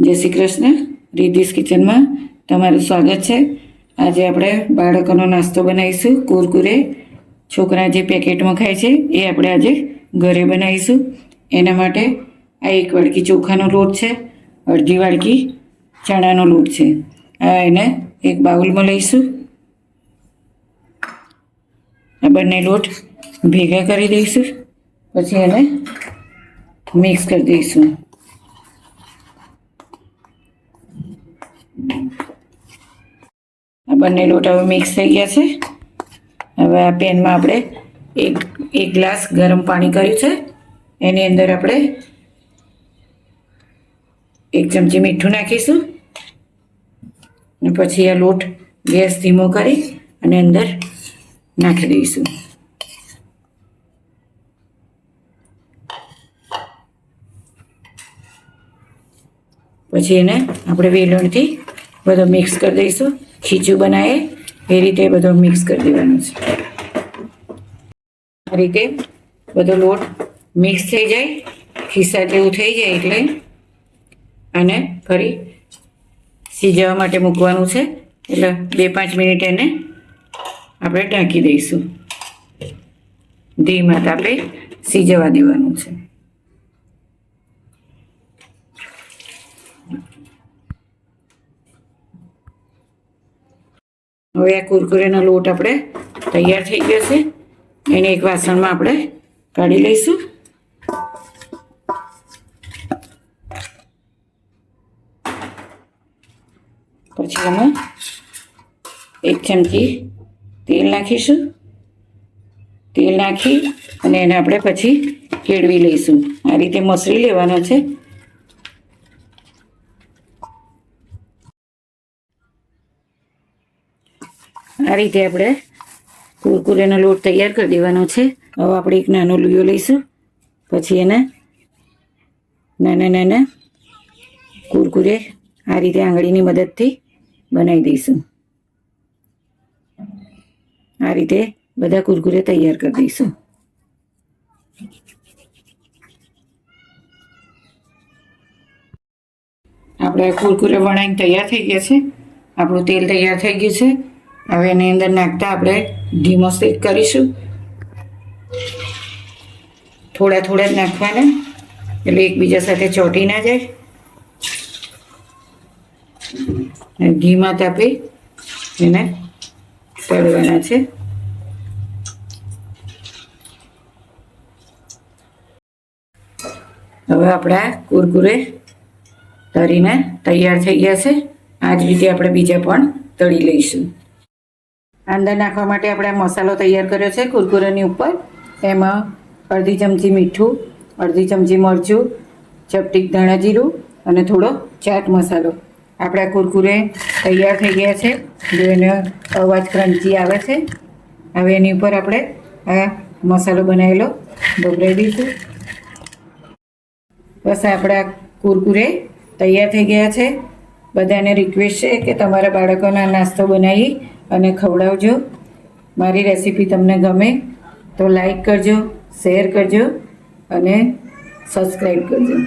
જય શ્રી કૃષ્ણ. રિદ્ધિસ કિચનમાં તમારું સ્વાગત છે. આજે આપણે બાળકોનો નાસ્તો બનાવીશું. કુરકુરે છોકરા જે પેકેટમાં ખાય છે, એ આપણે આજે ઘરે બનાવીશું. એના માટે આ એક વાડકી ચોખાનો લોટ છે, અડધી વાડકી ચણાનો લોટ છે. આ એને એક બાઉલમાં લઈશું. આ બંને લોટ ભેગા કરી દઈશું. પછી એને મિક્સ કરી દઈશું. આ બંને લોટ હવે મિક્સ થઈ ગયા છે. હવે આ પેનમાં આપણે એક એક ગ્લાસ ગરમ પાણી કર્યું છે. એની અંદર આપણે એક ચમચી મીઠું નાખીશું. અને પછી આ લોટ ગેસ ધીમો કરી અને અંદર નાખી દઈશું. પછી એને આપણે વેલણથી બધો મિક્સ કરી દઈશું. ખીચું બનાવીએ. એ રીતે બધો મિક્સ કરી દેવાનું છે. આ રીતે બધો લોટ મિક્સ થઈ જાય. ખિસ્સા જેવું થઈ જાય એટલે આને ફરી સીજવા માટે મૂકવાનું છે. એટલે બે પાંચ મિનિટ એને આપણે ઢાંકી દઈશું. ધીમા તાપે સીજવા દેવાનું છે. હવે આ કુરકુરેનો લોટ આપણે તૈયાર થઈ ગયો છે. એને એક વાસણમાં આપણે કાઢી લઈશું. પછી અમે એક ચમચી તેલ નાખીશું. તેલ નાખી અને એને આપણે પછી કેળવી લઈશું. આ રીતે મસરી લેવાનો છે. આ રીતે આપણે કુરકુરેનો લોટ તૈયાર કરી દેવાનો છે. હવે આપણે એક નાનો લુયો લઈશું. પછી એને નાના નાના કુરકુરે આ રીતે આંગળીની મદદથી બનાવી દઈશું. આ રીતે બધા કુરકુરે તૈયાર કરી દઈશું. આપણે કુરકુરે વણાઈને તૈયાર થઈ ગયા છે. આપણું તેલ તૈયાર થઈ ગયું છે. હવે એની અંદર નાખતા આપણે ધીમો સેક કરીશું. થોડા થોડા જ નાખવાના, એટલે એકબીજા સાથે ચોંટી ના જાય. અને તાપી એને તળવાના છે. હવે આપણા કુરકુરે તરીને તૈયાર થઈ ગયા છે. આ જ રીતે આપણે બીજા પણ તળી લઈશું. અંદર નાખવા માટે આપણે આ મસાલો તૈયાર કર્યો છે કુરકુરાની ઉપર. એમાં અડધી ચમચી મીઠું, અડધી ચમચી મરચું, ચપટીક ધાણા જીરું અને થોડો ચાટ મસાલો. આપણા કુરકુરે તૈયાર થઈ ગયા છે. જો એનો અવાજ ક્રંચી આવે છે, હવે એની ઉપર આપણે આ મસાલો બનાવેલો ભભરાઈ દઈશું. બસ આપણા કુરકુરે તૈયાર થઈ ગયા છે. બધાને રિક્વેસ્ટ છે કે તમારા બાળકોના નાસ્તો બનાવી અને ખવડાવજો. મારી રેસીપી તમને ગમે તો લાઈક કરજો શેર કરજો અને સબસ્ક્રાઈબ કરજો.